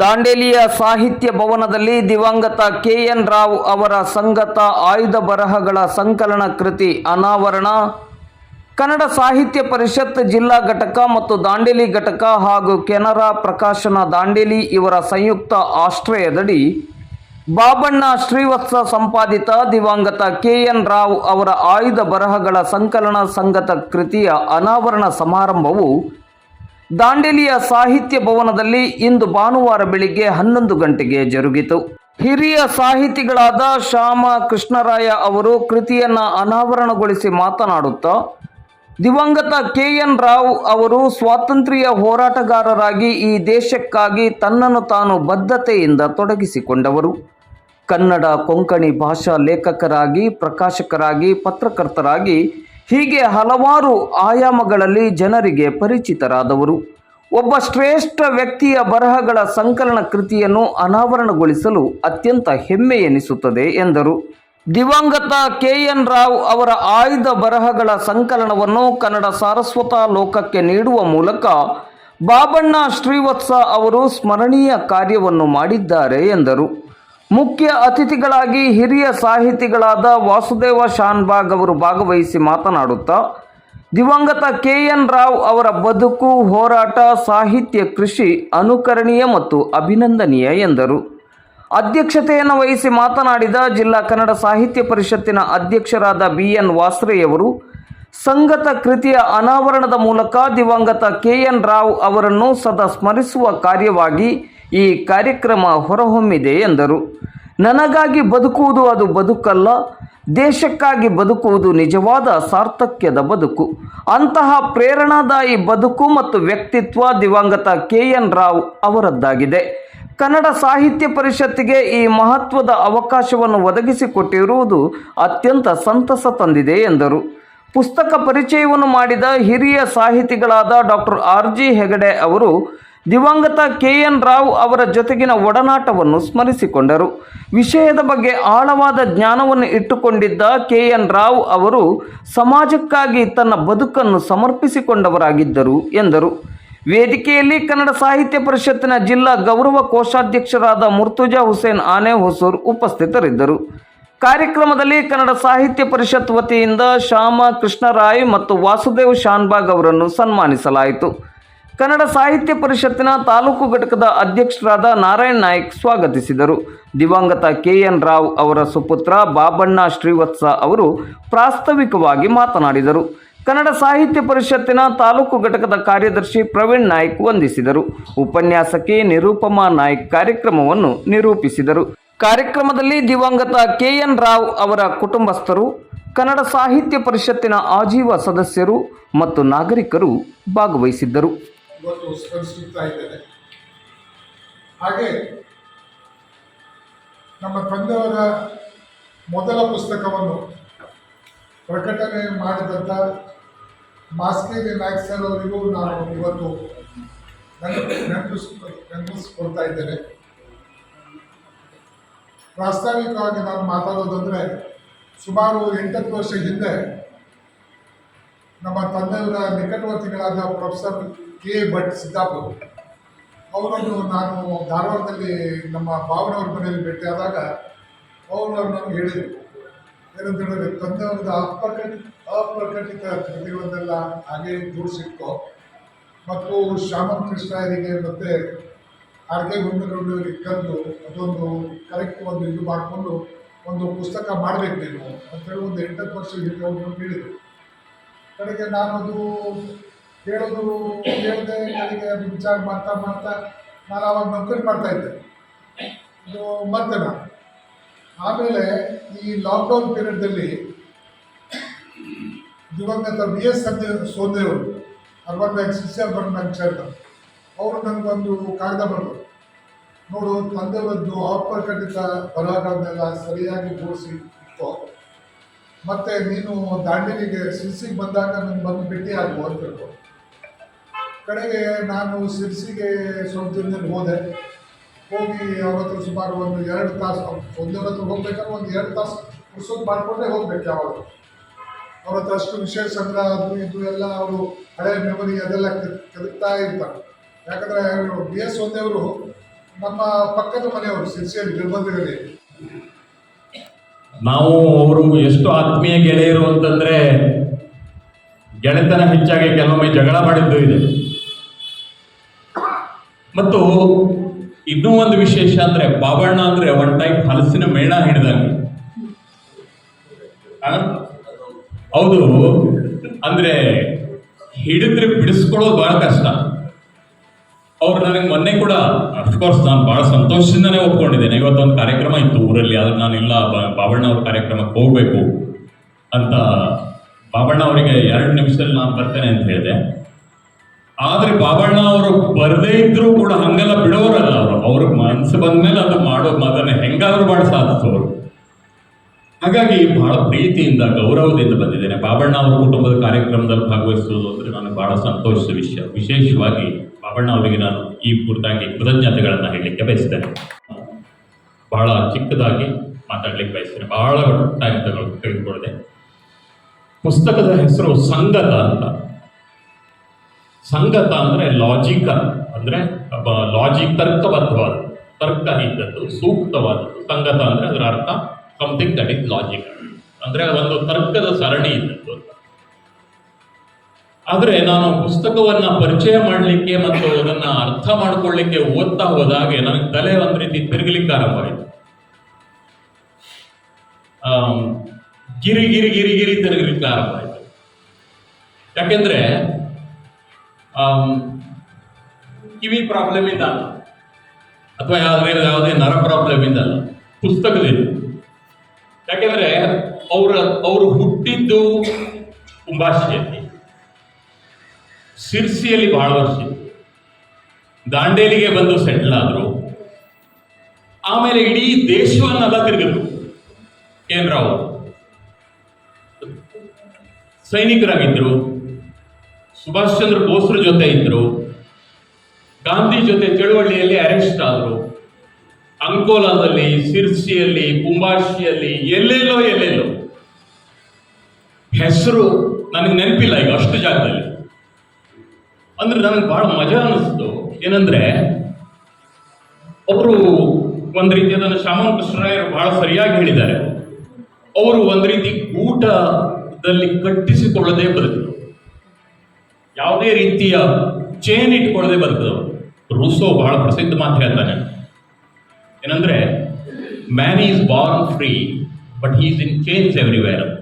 ದಾಂಡೇಲಿಯ ಸಾಹಿತ್ಯ ಭವನದಲ್ಲಿ ದಿವಂಗತ ಕೆ ಎನ್ ರಾವ್ ಅವರ ಸಂಗತ ಆಯುಧ ಬರಹಗಳ ಸಂಕಲನ ಕೃತಿ ಅನಾವರಣ. ಕನ್ನಡ ಸಾಹಿತ್ಯ ಪರಿಷತ್ ಜಿಲ್ಲಾ ಘಟಕ ಮತ್ತು ದಾಂಡೇಲಿ ಘಟಕ ಹಾಗೂ ಕೆನರಾ ಪ್ರಕಾಶನ ದಾಂಡೇಲಿ ಇವರ ಸಂಯುಕ್ತ ಆಶ್ರಯದಡಿ ಬಾಬಣ್ಣ ಶ್ರೀವತ್ಸ ಸಂಪಾದಿತ ದಿವಂಗತ ಕೆ ಎನ್ ರಾವ್ ಅವರ ಆಯುಧ ಬರಹಗಳ ಸಂಕಲನ ಸಂಗತ ಕೃತಿಯ ಅನಾವರಣ ಸಮಾರಂಭವು ದಾಂಡೇಲಿಯ ಸಾಹಿತ್ಯ ಭವನದಲ್ಲಿ ಇಂದು ಭಾನುವಾರ ಬೆಳಿಗ್ಗೆ ಹನ್ನೊಂದು ಗಂಟೆಗೆ ಜರುಗಿತು. ಹಿರಿಯ ಸಾಹಿತಿಗಳಾದ ಶ್ಯಾಮ ಕೃಷ್ಣರಾಯ ಅವರು ಕೃತಿಯನ್ನ ಅನಾವರಣಗೊಳಿಸಿ ಮಾತನಾಡುತ್ತಾ, ದಿವಂಗತ ಕೆ ಎನ್ ರಾವ್ ಅವರು ಸ್ವಾತಂತ್ರ್ಯ ಹೋರಾಟಗಾರರಾಗಿ ಈ ದೇಶಕ್ಕಾಗಿ ತನ್ನನ್ನು ತಾನು ಬದ್ಧತೆಯಿಂದ ತೊಡಗಿಸಿಕೊಂಡವರು. ಕನ್ನಡ ಕೊಂಕಣಿ ಭಾಷಾ ಲೇಖಕರಾಗಿ, ಪ್ರಕಾಶಕರಾಗಿ, ಪತ್ರಕರ್ತರಾಗಿ ಹೀಗೆ ಹಲವಾರು ಆಯಾಮಗಳಲ್ಲಿ ಜನರಿಗೆ ಪರಿಚಿತರಾದವರು. ಒಬ್ಬ ಶ್ರೇಷ್ಠ ವ್ಯಕ್ತಿಯ ಬರಹಗಳ ಸಂಕಲನ ಕೃತಿಯನ್ನು ಅನಾವರಣಗೊಳಿಸಲು ಅತ್ಯಂತ ಹೆಮ್ಮೆ ಎನಿಸುತ್ತದೆ ಎಂದರು. ದಿವಂಗತ ಕೆ. ಎನ್. ರಾವ್ ಅವರ ಆಯ್ದ ಬರಹಗಳ ಸಂಕಲನವನ್ನು ಕನ್ನಡ ಸಾರಸ್ವತ ಲೋಕಕ್ಕೆ ನೀಡುವ ಮೂಲಕ ಬಾಬಣ್ಣ ಶ್ರೀವತ್ಸ ಅವರು ಸ್ಮರಣೀಯ ಕಾರ್ಯವನ್ನು ಮಾಡಿದ್ದಾರೆ ಎಂದರು. ಮುಖ್ಯ ಅತಿಥಿಗಳಾಗಿ ಹಿರಿಯ ಸಾಹಿತಿಗಳಾದ ವಾಸುದೇವ ಶಾನ್ಬಾಗ್ ಅವರು ಭಾಗವಹಿಸಿ ಮಾತನಾಡುತ್ತಾ, ದಿವಂಗತ ಕೆ ಎನ್ ರಾವ್ ಅವರ ಬದುಕು, ಹೋರಾಟ, ಸಾಹಿತ್ಯ, ಕೃಷಿ ಅನುಕರಣೀಯ ಮತ್ತು ಅಭಿನಂದನೀಯ ಎಂದರು. ಅಧ್ಯಕ್ಷತೆಯನ್ನು ವಹಿಸಿ ಮಾತನಾಡಿದ ಜಿಲ್ಲಾ ಕನ್ನಡ ಸಾಹಿತ್ಯ ಪರಿಷತ್ತಿನ ಅಧ್ಯಕ್ಷರಾದ ಬಿ ಎನ್ ವಾಸ್ರೆಯವರು ಸಂಗತ ಕೃತಿಯ ಅನಾವರಣದ ಮೂಲಕ ದಿವಂಗತ ಕೆ ಎನ್ ರಾವ್ ಅವರನ್ನು ಸದಾ ಸ್ಮರಿಸುವ ಕಾರ್ಯವಾಗಿ ಈ ಕಾರ್ಯಕ್ರಮ ಹೊರಹೊಮ್ಮಿದೆ ಎಂದರು. ನನಗಾಗಿ ಬದುಕುವುದು ಅದು ಬದುಕಲ್ಲ, ದೇಶಕ್ಕಾಗಿ ಬದುಕುವುದು ನಿಜವಾದ ಸಾರ್ಥಕ್ಯದ ಬದುಕು. ಅಂತಹ ಪ್ರೇರಣಾದಾಯಿ ಬದುಕು ಮತ್ತು ವ್ಯಕ್ತಿತ್ವ ದಿವಂಗತ ಕೆ ಎನ್ ರಾವ್ ಅವರದ್ದಾಗಿದೆ. ಕನ್ನಡ ಸಾಹಿತ್ಯ ಪರಿಷತ್ತಿಗೆ ಈ ಮಹತ್ವದ ಅವಕಾಶವನ್ನು ಒದಗಿಸಿಕೊಟ್ಟಿರುವುದು ಅತ್ಯಂತ ಸಂತಸ ತಂದಿದೆ ಎಂದರು. ಪುಸ್ತಕ ಪರಿಚಯವನ್ನು ಮಾಡಿದ ಹಿರಿಯ ಸಾಹಿತಿಗಳಾದ ಡಾಕ್ಟರ್ ಆರ್ ಜಿ ಹೆಗಡೆ ಅವರು ದಿವಂಗತ ಕೆ ಎನ್ ರಾವ್ ಅವರ ಜೊತೆಗಿನ ಒಡನಾಟವನ್ನು ಸ್ಮರಿಸಿಕೊಂಡರು. ವಿಷಯದ ಬಗ್ಗೆ ಆಳವಾದ ಜ್ಞಾನವನ್ನು ಇಟ್ಟುಕೊಂಡಿದ್ದ ಕೆ ಎನ್ ರಾವ್ ಅವರು ಸಮಾಜಕ್ಕಾಗಿ ತನ್ನ ಬದುಕನ್ನು ಸಮರ್ಪಿಸಿಕೊಂಡವರಾಗಿದ್ದರು ಎಂದರು. ವೇದಿಕೆಯಲ್ಲಿ ಕನ್ನಡ ಸಾಹಿತ್ಯ ಪರಿಷತ್ತಿನ ಜಿಲ್ಲಾ ಗೌರವ ಕೋಶಾಧ್ಯಕ್ಷರಾದ ಮುರ್ತುಜಾ ಹುಸೇನ್ ಆನೆ ಹೊಸೂರ್ ಉಪಸ್ಥಿತರಿದ್ದರು. ಕಾರ್ಯಕ್ರಮದಲ್ಲಿ ಕನ್ನಡ ಸಾಹಿತ್ಯ ಪರಿಷತ್ ವತಿಯಿಂದ ಶ್ಯಾಮ ಕೃಷ್ಣರಾಯ್ ಮತ್ತು ವಾಸುದೇವ್ ಶಾನ್ಬಾಗ್ ಅವರನ್ನು ಸನ್ಮಾನಿಸಲಾಯಿತು. ಕನ್ನಡ ಸಾಹಿತ್ಯ ಪರಿಷತ್ತಿನ ತಾಲೂಕು ಘಟಕದ ಅಧ್ಯಕ್ಷರಾದ ನಾರಾಯಣ್ ನಾಯ್ಕ್ ಸ್ವಾಗತಿಸಿದರು. ದಿವಂಗತ ಕೆ ಎನ್ ರಾವ್ ಅವರ ಸುಪುತ್ರ ಬಾಬಣ್ಣ ಶ್ರೀವತ್ಸ ಅವರು ಪ್ರಾಸ್ತಾವಿಕವಾಗಿ ಮಾತನಾಡಿದರು. ಕನ್ನಡ ಸಾಹಿತ್ಯ ಪರಿಷತ್ತಿನ ತಾಲೂಕು ಘಟಕದ ಕಾರ್ಯದರ್ಶಿ ಪ್ರವೀಣ್ ನಾಯ್ಕ್ ವಂದಿಸಿದರು. ಉಪನ್ಯಾಸಕಿ ನಿರೂಪಮಾ ನಾಯ್ಕ್ ಕಾರ್ಯಕ್ರಮವನ್ನು ನಿರೂಪಿಸಿದರು. ಕಾರ್ಯಕ್ರಮದಲ್ಲಿ ದಿವಂಗತ ಕೆ ಎನ್ ರಾವ್ ಅವರ ಕುಟುಂಬಸ್ಥರು, ಕನ್ನಡ ಸಾಹಿತ್ಯ ಪರಿಷತ್ತಿನ ಆಜೀವ ಸದಸ್ಯರು ಮತ್ತು ನಾಗರಿಕರು ಭಾಗವಹಿಸಿದ್ದರು. ಹಾಗೆ ನಮ್ಮ ತಂದೆಯವರ ಮೊದಲ ಪುಸ್ತಕವನ್ನು ಪ್ರಕಟಣೆ ಮಾಡಿದಂಥ ಮಾಸ್ಕೇರಿ ನಾಯ್ಕ್ ಅವರಿಗೂ ನಾನು ಇವತ್ತು ನೆನಪು ನೆನಪಿಸ್, ನೆನಪಿಸ್ಕೊಳ್ತಾ ಇದ್ದೇನೆ. ಪ್ರಾಸ್ತಾವಿಕವಾಗಿ ನಾನು ಮಾತಾಡೋದಂದರೆ ಸುಮಾರು ಎಂಟತ್ತು ವರ್ಷ ಹಿಂದೆ ನಮ್ಮ ತಂದೆಯವರ ನಿಕಟವರ್ತಿಗಳಾದ ಪ್ರೊಫೆಸರ್ ಕೆ ಭಟ್ ಸಿದ್ದಾಪುರ್. ಅವರನ್ನು ನಾನು ಧಾರವಾಡದಲ್ಲಿ ನಮ್ಮ ಭಾವನವ್ರ ಮನೆಯಲ್ಲಿ ಭೇಟಿಯಾದಾಗ ಅವರು ನನಗೆ ಹೇಳಿದರು. ಏನಂತ ಹೇಳಿದ್ರೆ ತಂದೆಯವ್ರದ್ದು ಅಪ್ರಕಟಿ, ಅಪ್ರಕಟಿತ ಕೃತಿಗಳನ್ನೆಲ್ಲ ಹಾಗೆ ಜೋಡಿಸಿಟ್ಟು ಮತ್ತು ಶ್ಯಾಮಂ ಕೃಷ್ಣರಿಗೆ ಮತ್ತು ಆರ್ಕೆ ಕಂದು ಕರೆದು ಅದೊಂದು ಕರೆಕ್ಟ್ ಒಂದು ಇದು ಮಾಡಿಕೊಂಡು ಒಂದು ಪುಸ್ತಕ ಮಾಡಬೇಕು ನೀನು ಅಂತೇಳಿ ಒಂದು ಎಂಟತ್ತು ವರ್ಷ ಹಿಂದೆ ಅವರು ಹೇಳಿದರು ಕಡೆಗೆ ನಾನು ಅದು ಹೇಳೋದು ಹೇಳಿದೆ ಕಡೆಗೆ ಅದು ವಿಚಾರ ಮಾಡ್ತಾ ಮಾಡ್ತಾ ನಾನು ನೌಕರಿ ಮಾಡ್ತಾ ಇದ್ದೆ. ಇದು ಮತ್ತೆ ನಾನು ಆಮೇಲೆ ಈ ಲಾಕ್ಡೌನ್ ಪೀರಿಯಡ್ದಲ್ಲಿ ದಿವಂಗತ ಬಿ ಎಸ್ ಸಂಜೆ ಸೋದೆಯವರು urban bank C C urban bank ಅವರು ನನಗೊಂದು ಕಾಗದ ಬರ್ಬೋದು ನೋಡು, ತಂದೆ ಬಂದು ಆಫರ್ ಖಂಡಿತ ಬರಹಗಳನ್ನೆಲ್ಲ ಸರಿಯಾಗಿ ಜೋಡಿಸಿ ಇಟ್ಟು ಮತ್ತೆ ನೀನು ದಾಂಡೇಲಿಗೆ ಸಿರ್ಸಿಗೆ ಬಂದಾಗ ನಾನು ಬಂದು ಭೇಟಿ ಆಗು ಅಂತ ಹೇಳ್ಕೊ. ಕಡೆಗೆ ನಾನು ಸಿರ್ಸಿಗೆ ಸ್ವಲ್ಪ ದಿನದಲ್ಲಿ ಹೋದೆ. ಹೋಗಿ ಅವ್ರ ಹತ್ರ ಸುಮಾರು ಒಂದು ಎರಡು ತಾಸು ಒಂದರ ಹತ್ರ ಹೋಗ್ಬೇಕಾದ್ರೆ ಒಂದು ಎರಡು ತಾಸು ಪುಸ್ತಕ ಮಾಡಿಕೊಂಡೇ ಹೋಗ್ಬೇಕು ಯಾವಾಗ. ಅವ್ರ ಹತ್ರ ಅಷ್ಟು ವಿಶೇಷ ಸಂಗ್ರಹ ಅದು ಇದು ಎಲ್ಲ ಅವರು ಹಳೆ ಮೆಮೊರಿ ಅದೆಲ್ಲ ಕಲಿತಾ ಇರ್ತಾರೆ. ಯಾಕಂದರೆ ಬಿ ಎಸ್ ಒಂದೇವರು, ನಮ್ಮ ಪಕ್ಕದ ಮನೆಯವರು ಸಿರ್ಸಿಯಲ್ಲಿ ಗುಲ್ಬರ್ಗದಲ್ಲಿ ನಾವು ಅವರು ಎಷ್ಟು ಆತ್ಮೀಯ ಗೆಳೆಯರು ಅಂತಂದ್ರೆ ಗೆಳೆತನ ಹೆಚ್ಚಾಗಿ ಕೆಲವೊಮ್ಮೆ ಜಗಳ ಮಾಡಿದ್ದು ಇದೆ. ಮತ್ತು ಇನ್ನೂ ಒಂದು ವಿಶೇಷ ಅಂದ್ರೆ ಬಾಬಣ್ಣ ಅಂದ್ರೆ ಒನ್ ಟೈಪ್ ಹಲಸಿನ ಮೇಣ ಹಿಡಿದಂಗೆ? ಹೌದು. ಅಂದ್ರೆ ಹಿಡಿದ್ರೆ ಬಿಡಿಸ್ಕೊಳ್ಳೋದು ಬಹಳ ಕಷ್ಟ. ಅವ್ರು ನನಗೆ ಮೊನ್ನೆ ಕೂಡ ಅಫ್ಕೋರ್ಸ್ ನಾನು ಬಹಳ ಸಂತೋಷದಿಂದನೇ ಒಪ್ಕೊಂಡಿದ್ದೇನೆ. ಇವತ್ತೊಂದು ಕಾರ್ಯಕ್ರಮ ಇತ್ತು ಊರಲ್ಲಿ, ಆದ್ರೆ ನಾನು ಇಲ್ಲ ಬಾಬಣ್ಣ ಅವ್ರ ಕಾರ್ಯಕ್ರಮಕ್ಕೆ ಹೋಗಬೇಕು ಅಂತ. ಬಾಬಣ್ಣ ಅವರಿಗೆ ಎರಡು ನಿಮಿಷದಲ್ಲಿ ನಾನು ಬರ್ತೇನೆ ಅಂತ ಹೇಳಿದೆ. ಆದ್ರೆ ಬಾಬಣ್ಣ ಅವರು ಬರದೇ ಇದ್ರೂ ಕೂಡ ಹಂಗೆಲ್ಲ ಬಿಡೋರಲ್ಲ ಅವರು. ಅವ್ರಿಗೆ ಮನಸ್ಸು ಬಂದ್ಮೇಲೆ ಅದು ಮಾಡೋ ಅದನ್ನ ಹೆಂಗಾದ್ರೂ ಮಾಡಿ ಸಾಧಿಸೋರು ಹಾಗಾಗಿ ಬಹಳ ಪ್ರೀತಿಯಿಂದ, ಗೌರವದಿಂದ ಬಂದಿದ್ದೇನೆ. ಬಾಬಣ್ಣ ಅವರ ಕುಟುಂಬದ ಕಾರ್ಯಕ್ರಮದಲ್ಲಿ ಭಾಗವಹಿಸುವುದು ಅಂದ್ರೆ ನನಗೆ ಬಹಳ ಸಂತೋಷದ ವಿಷಯ. ವಿಶೇಷವಾಗಿ ಬಾಬಣ್ಣ ಅವರಿಗೆ ನಾನು ಈ ಕುರಿತಾಗಿ ಕೃತಜ್ಞತೆಗಳನ್ನು ಹೇಳಲಿಕ್ಕೆ ಬಯಸ್ತೇನೆ ಬಹಳ ಚಿಕ್ಕದಾಗಿ ಮಾತಾಡಲಿಕ್ಕೆ ಬಯಸ್ತೇನೆ ಬಹಳ ಟೈಮ್ ತಗೊಂಡು ತೆಗೆದುಕೊಳ್ಳದೆ ಪುಸ್ತಕದ ಹೆಸರು ಸಂಗತ ಅಂತ. ಸಂಗತ ಅಂದ್ರೆ ಲಾಜಿಕಲ್ ಅಂದ್ರೆ ಲಾಜಿಕ್ ತರ್ಕಬದ್ಧವಾದ ತರ್ಕ ಇದ್ದದ್ದು ಸೂಕ್ತವಾದದ್ದು. ಸಂಗತ ಅಂದರೆ ಅದರ ಅರ್ಥ ಸಮಥಿಂಗ್ ದಟ್ ಇಸ್ ಲಾಜಿಕ್ ಅಂದರೆ ಒಂದು ತರ್ಕದ ಸರಣಿ ಇದ್ದದ್ದು ಆದ್ರೆ ನಾನು ಪುಸ್ತಕವನ್ನ ಪರಿಚಯ ಮಾಡಲಿಕ್ಕೆ ಮತ್ತು ಅದನ್ನ ಅರ್ಥ ಮಾಡ್ಕೊಳ್ಳಿಕ್ಕೆ ಓದ್ತಾ ಹೋದಾಗೆ ನನಗೆ ತಲೆ ಒಂದು ರೀತಿ ತಿರುಗಲಿಕ್ಕೆ ಆರಂಭವಾಯಿತು ಗಿರಿ ಗಿರಿ ಗಿರಿ ಗಿರಿ ತಿರುಗಲಿಕ್ಕೆ ಆರಂಭವಾಯಿತು ಯಾಕೆಂದ್ರೆ ಕಿವಿ ಪ್ರಾಬ್ಲಮ್ ಇಂದ ಅಲ್ಲ ಅಥವಾ ಯಾವುದೇ ಯಾವುದೇ ನರ ಪ್ರಾಬ್ಲಮ್ ಇಂದ ಅಲ್ಲ ಪುಸ್ತಕದಿಂದ ಯಾಕೆಂದ್ರೆ ಅವರ, ಅವರು ಹುಟ್ಟಿದ್ದು ಕುಂಬಾಶಿಯಲ್ಲಿ ಸಿರ್ಸಿಯಲ್ಲಿ ಬಹಳ ವರ್ಷ. ದಾಂಡೇಲಿಗೆ ಬಂದು ಸೆಟ್ಲ್ ಆದರು. ಆಮೇಲೆ ಇಡೀ ದೇಶವನ್ನೆಲ್ಲ ತಿರುಗಿದ್ರು. ಎನ್ ರಾವ್? ಸೈನಿಕರಾಗಿದ್ರು. ಸುಭಾಷ್ ಚಂದ್ರ ಬೋಸ್ರ ಜೊತೆ ಇದ್ರು. ಗಾಂಧಿ ಜೊತೆ ಚಳುವಳಿಯಲ್ಲಿ ಅರೆಸ್ಟ್ ಆದರು. ಅಂಕೋಲಾದಲ್ಲಿ ಸಿರ್ಸಿಯಲ್ಲಿ ಕುಂಬಾಶಿಯಲ್ಲಿ ಎಲ್ಲೆಲ್ಲೋ ಎಲ್ಲೆಲ್ಲೋ. ಹೆಸರು ನನಗೆ ನೆನಪಿಲ್ಲ ಈಗ ಅಷ್ಟು ಜಾಗದಲ್ಲಿ. ಅಂದ್ರೆ ನನಗೆ ಬಹಳ ಮಜಾ ಅನಿಸ್ತು. ಏನಂದ್ರೆ, ಅವರು ಒಂದು ಅದನ್ನು ಶ್ಯಾಮನ್ ಕೃಷ್ಣರಾಯರು ಬಹಳ ಸರಿಯಾಗಿ ಹೇಳಿದ್ದಾರೆ. ಅವರು ಒಂದು ರೀತಿ ಊಟದಲ್ಲಿ ಕಟ್ಟಿಸಿಕೊಳ್ಳದೆ ಬದುಕಿದ್ರು. ಯಾವುದೇ ರೀತಿಯ ಚೇನ್ ಇಟ್ಕೊಳ್ಳದೆ ಬದುಕಿದವರು ರೂಸೋ ಬಹಳ ಪ್ರಸಿದ್ಧ ಮಾತು ಹೇಳ್ತಾನೆ. ಏನಂದ್ರೆ man is born free but is in change everywhere